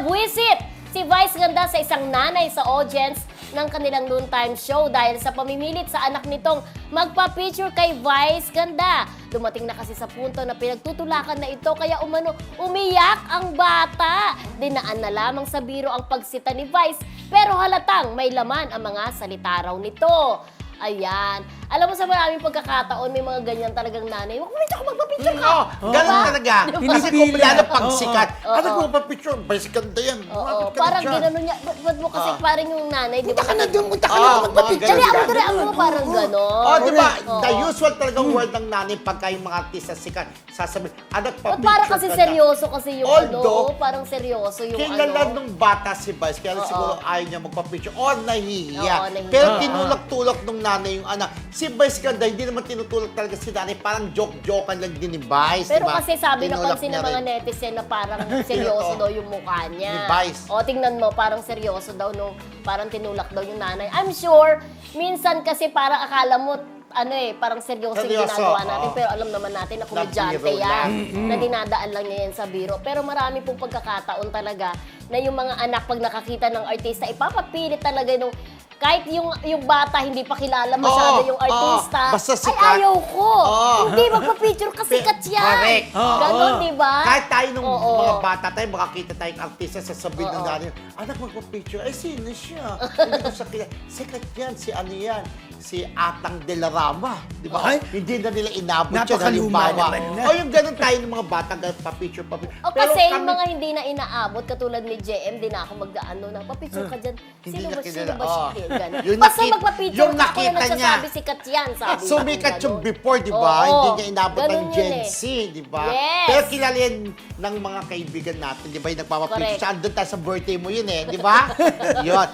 Nabwisit si Vice Ganda sa isang nanay sa audience ng kanilang noontime show dahil sa pamimilit sa anak nitong magpa-picture kay Vice Ganda. Dumating na kasi sa punto na pinagtutulakan na ito kaya umano umiyak ang bata. Dinaan na lamang sa biro ang pagsita ni Vice pero halatang may laman ang mga salita raw nito. Ayan. Alam mo sa maraming pagkakataon, may mga ganyan talagang nanay. Magpapicture ka, magpapicture ka! Oo, ganun Diba? talaga. Diba? Kasi kung lalo pag Oo. sikat, Oo. ano kung pa-picture, basican na yan. Oo, Bakit ka parang dyan? ginanon niya. Ba't, ba't mo kasi Ah. parang yung nanay, di ba? Punta ka na doon, punta ka Oo, na mga magpapicture. Ganun ako dali, ako parang gano'n. Oh, di ba? Oo. The usual talagang word ng nanay pagka yung mga artista sikat, sasabihin, anak pa Ba't parang kasi seryoso kasi yung Although, ano, parang seryoso yung Kilala ano. nung bata si Vice, kaya Oo. siguro ayaw niya magpa-picture or nahihiya. Oo, nahihiya. Pero Oo. tinulak-tulak nung nanay yung anak. Si Vice ganda, hindi naman tinutulak talaga si nanay. Parang joke-jokean lang din ni Vice, Pero di ba? kasi sabi na pansin ng mga netizen na parang seryoso daw yung mukha niya. Ni Vice. O tingnan mo, parang seryoso daw nung parang tinulak daw yung nanay. I'm sure, minsan kasi parang akala mo ano eh, parang seryoso, yung ginagawa natin. oo. Pero alam naman natin na komedyante yan. Na dinadaan lang niya yan sa biro. Pero marami pong pagkakataon talaga na yung mga anak pag nakakita ng artista, ipapapilit talaga nung kahit yung yung bata hindi pa kilala masyado Oo, yung artista, oo. Basta ay sikat. ayaw ko. Oo. Hindi magpa-picture kasi sikat yan. Correct. Oo. Ganon, di ba? Kahit tayo nung Oo. mga bata tayo, makakita tayong artista, sasabihin ng Oo. nanay, anak magpa-picture, ay sino siya? Hindi ko siya kilala. Sikat yan, si ano yan? Si Atang de la Rama. Di ba? Ay. Hindi na nila inabot yun, Napakaluma halimbawa. naman na. O yung ganun tayo ng mga bata, ganun pa-picture, pa-picture. O kasi yung mga hindi na inaabot, katulad ni JM, di na ako magdaan no, na papicture ka dyan. Hindi Sino ba, sino kilala. ba siya? Ganun. Yung Basta nakit- magpa-picture yung ka, ako na nakita niya. nagsasabi sikat yan, sabi Sumikat niya, yung ganun. before, di ba? Oo. Hindi niya inabot Ganun ng yun Gen eh. Z, di ba? Yes. Pero kilala yan ng mga kaibigan natin, di ba? Yung nagpapapicture Correct. siya. Andun tayo sa birthday mo yun eh, di ba? yun.